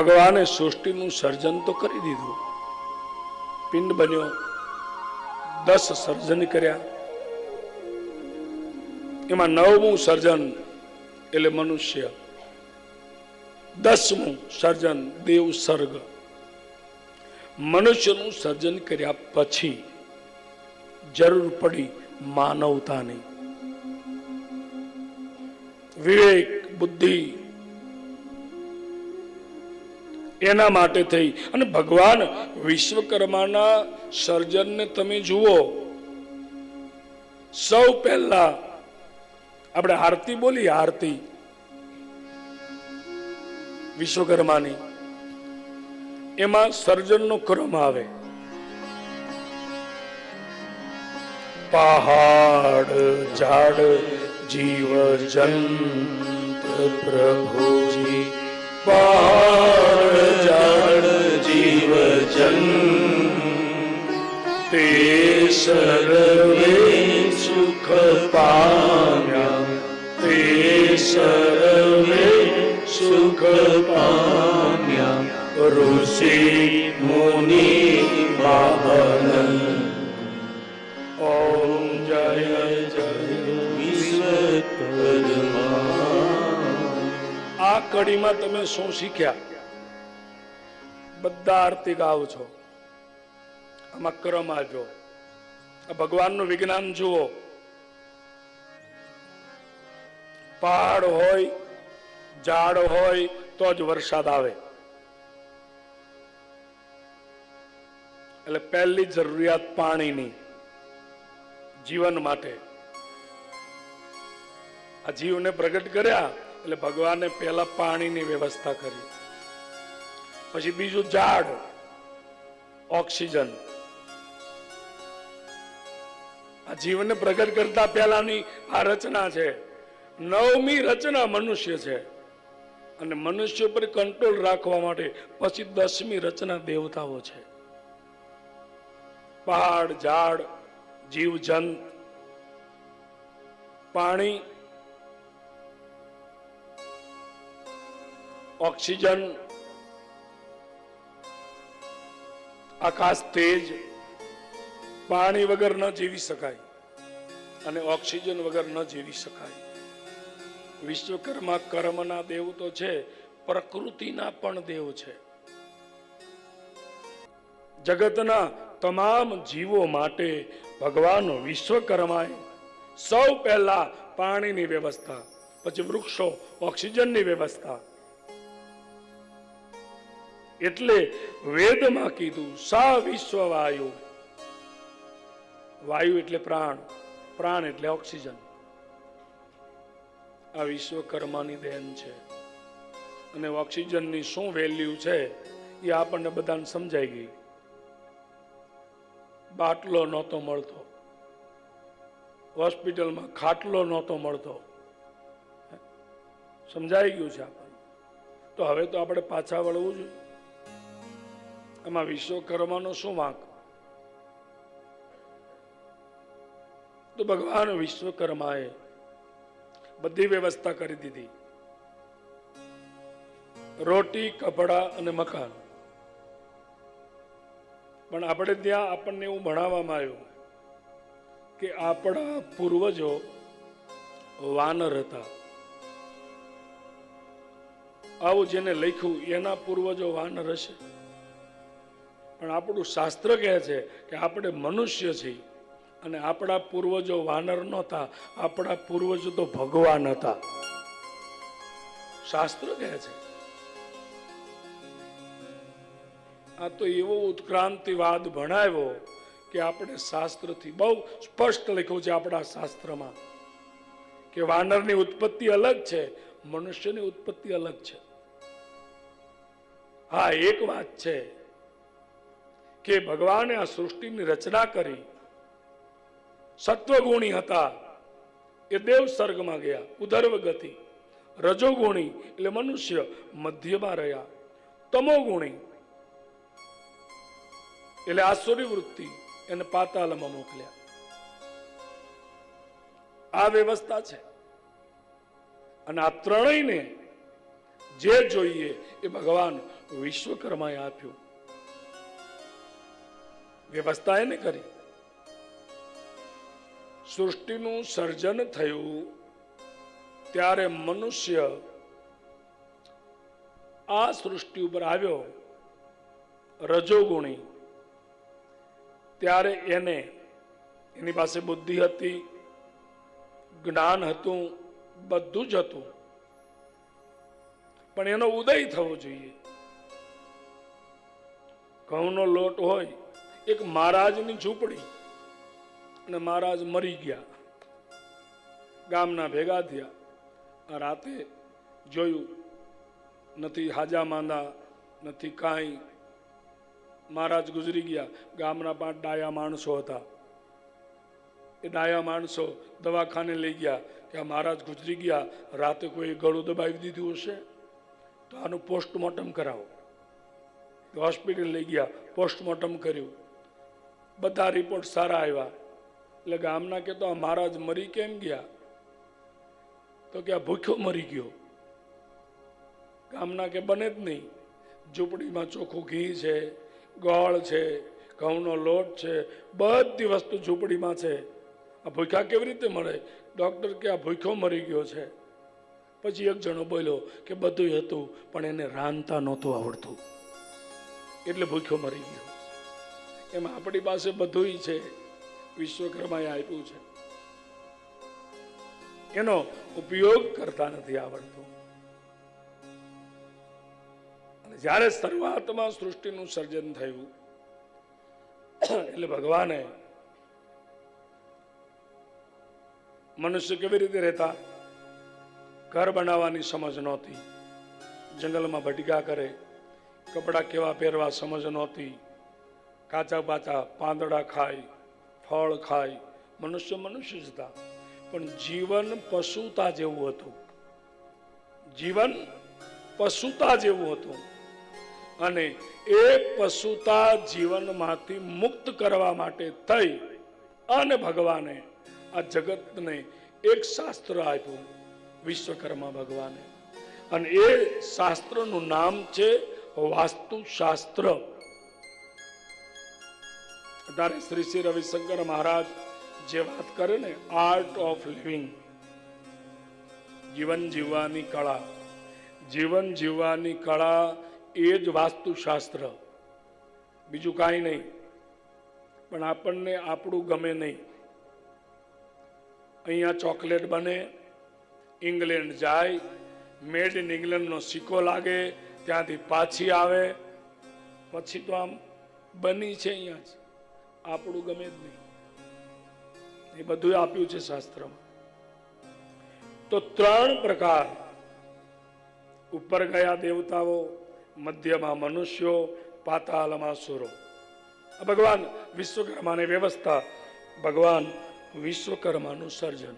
ભગવાને સૃષ્ટિનું સર્જન તો કરી દીધું. પિંડ બન્યો. દસ સર્જન કર્યા. એમાં નવમું સર્જન એટલે મનુષ્ય. દસમું સર્જન દેવ સર્ગ. મનુષ્યનું સર્જન કર્યા પછી જરૂર પડી માનવતાની. વિવેક, બુદ્ધિ એના માટે થઈ. અને ભગવાન વિશ્વકર્માના સર્જનને તમે જુઓ. સૌ પહેલા આપણે આરતી બોલી આરતી. વિશ્વકર્માની. એમાં સર્જનનો ક્રમ આવે. પહાડ, ઝાડ જીવ જંત પ્રભુજી. પહાડ જન તે સર્વે સુખ પામ્યા તે સર્વે સુખ પામ્યા ઋષિ મુનિ બાબન ઓમ જય જય આ કડીમાં તમે શું શીખ્યા? બધા આરતી ગાવ છો. આમાં ક્રમ આજો ભગવાનનું વિજ્ઞાન જુઓ. પહાડ હોય, ઝાડ હોય, તો જ વરસાદ આવે. એટલે પહેલી જરૂરિયાત પાણીની, જીવન માટે. આ જીવને પ્રગટ કર્યા, એટલે ભગવાને પહેલા પાણીની વ્યવસ્થા કરી. પછી બીજું ઝાડ, ઓક્સિજન. આ જીવનને પ્રગટ કરતા પહેલાની આ રચના છે. નવમી રચના મનુષ્ય છે. અને મનુષ્ય પર કંટ્રોલ રાખવા માટે પછી દસમી રચના દેવતાઓ છે. પહાડ, ઝાડ, જીવ, જંત, પાણી, ઓક્સિજન આકાશ તેજ, પાણી વગર ન જીવી શકાય અને ઓક્સિજન વગર ન જીવી શકાય. વિશ્વકર્મા કર્મના દેવ તો છે, પ્રકૃતિના પણ દેવ છે. જગતના તમામ જીવો માટે ભગવાન વિશ્વકર્માએ સૌ પહેલા પાણીની વ્યવસ્થા, પછી વૃક્ષો, ઓક્સિજનની વ્યવસ્થા એટલે વેદમાં કીધું, સા વિશ્વ વાયુ વાયુ એટલે પ્રાણ પ્રાણ એટલે ઓક્સિજન. આ વિશ્વકર્માની દેન છે. અને ઓક્સિજનની શું વેલ્યુ છે એ આપણને બધાને સમજાઈ ગઈ. બાટલો નહોતો મળતો. હોસ્પિટલમાં ખાટલો નહોતો મળતો. સમજાઈ ગયું છે આપણને. તો હવે તો આપણે પાછા વળવું જોઈએ. એમાં વિશ્વકર્માનો શું વાંક? તો ભગવાન વિશ્વકર્માએ બધી વ્યવસ્થા કરી દીધી. રોટી, કપડા અને મકાન. પણ આપણે ત્યાં આપણને એવું ભણાવવામાં આવ્યું કે આપણા પૂર્વજો વાનર હતા. આવું જેને લખ્યું, એના પૂર્વજો વાનર હશે. પણ આપણું શાસ્ત્ર કહે છે કે આપણે મનુષ્ય છીએ અને આપણા પૂર્વજો વાનર નહોતા, આપણા પૂર્વજો તો ભગવાન હતા. શાસ્ત્ર કહે છે. આ તો એવો ઉત્ક્રાંતિવાદ ભણાવ્યો કે આપણે શાસ્ત્રથી બહુ સ્પષ્ટ લખ્યું છે આપણા શાસ્ત્રમાં કે વાનરની ઉત્પત્તિ અલગ છે, મનુષ્યની ઉત્પત્તિ અલગ છે. હા, એક વાત છે. કે ભગવાને આ સૃષ્ટિની રચના કરી. સત્વગુણી હતા. એ દેવ સર્ગમાં ગયા ઉધર્વ ગતિ રજોગુણી એટલે મનુષ્ય મધ્યમાં રહ્યા. તમોગુણી એટલે આસુરી વૃત્તિ એને પાતાલમાં મોકલ્યા. આ વ્યવસ્થા છે. અને આ ત્રણેયને જે જોઈએ એ ભગવાન વિશ્વકર્માએ આપ્યું. વ્યવસ્થા એને કરી. સૃષ્ટિનું સર્જન થયું ત્યારે મનુષ્ય આ સૃષ્ટિ ઉપર આવ્યો, રજોગુણી. ત્યારે એને એની પાસે બુદ્ધિ હતી, જ્ઞાન હતું, બધું જ હતું. પણ એનો ઉદય થવો જોઈએ. ઘઉંનો લોટ હોય એક મહારાજની ઝૂંપડી અને મહારાજ મરી ગયા. ગામના ભેગા થયા. રાતે જોયું, નથી હાજા માંદા, નથી કાંઈ. મહારાજ ગુજરી ગયા. ગામના પાંચ ડાયા માણસો હતા. એ ડાયા માણસો દવાખાને લઈ ગયા કે આ મહારાજ ગુજરી ગયા. રાતે કોઈ ગળું દબાવી દીધું હશે? તો આનું પોસ્ટમોર્ટમ કરાવો. હોસ્પિટલ લઈ ગયા, પોસ્ટમોર્ટમ કર્યું. બધા રિપોર્ટ સારા આવ્યા. એટલે ગામના કે તો આ મહારાજ મરી કેમ ગયા? તો કે આ ભૂખ્યો મરી ગયો. ગામના કે બને જ નહીં. ઝૂંપડીમાં ચોખ્ખું ઘી છે, ગોળ છે, ઘઉંનો લોટ છે, બધી વસ્તુ ઝૂંપડીમાં છે. આ ભૂખ્યા કેવી રીતે મળે? ડૉક્ટર કે આ ભૂખ્યો મરી ગયો છે. પછી એક જણો બોલ્યો કે બધું હતું, પણ એને રાંધતા નહોતું આવડતું. એટલે ભૂખ્યો મરી ગયો. એમ આપણી પાસે બધુંય છે. વિશ્વકર્માએ આપ્યું છે. એનો ઉપયોગ કરતા નથી આવડતો. અને જ્યારે શરૂઆતમાં સૃષ્ટિનું સર્જન થયું, એટલે ભગવાને મનુષ્ય કેવી રીતે રહેતા? ઘર બનાવવાની સમજ નહોતી. જંગલમાં ભટકા કરે. કપડાં કેવા પહેરવા સમજ નહોતી. કાચા પાચા પાંદડા ખાય, ફળ ખાય, મનુષ્ય મનુષ્ય જ હતા. પણ જીવન પશુતા જેવું હતું. જીવન પશુતા જેવું હતું. અને એ પશુતા જીવનમાંથી મુક્ત કરવા માટે થઈ અને ભગવાને આ જગતને એક શાસ્ત્ર આપ્યું, વિશ્વકર્મા ભગવાને. અને એ શાસ્ત્રનું નામ છે વાસ્તુશાસ્ત્ર. ત્યારે શ્રી શ્રી રવિશંકર મહારાજ જે વાત કરે ને આર્ટ ઓફ લિવિંગ જીવન જીવવાની કળા. જીવન જીવવાની કળા એ જ વાસ્તુશાસ્ત્ર. બીજું કાંઈ નહીં. પણ આપણને આપણું ગમે નહીં. અહીંયા ચોકલેટ બને, ઇંગ્લેન્ડ જાય, મેડ ઇન ઇંગ્લેન્ડનો સિક્કો લાગે, ત્યાંથી પાછી આવે. પછી તો આમ બની છે અહીંયા આપણું ગમે જ નહીં. એ બધું આપ્યું છે શાસ્ત્રમાં. તો ત્રણ પ્રકાર ઉપર ગયા દેવતાઓ, મધ્યમાં મનુષ્યો, પાતાલમાં સુરો. ભગવાન વિશ્વકર્માની વ્યવસ્થા, ભગવાન વિશ્વકર્માનું સર્જન.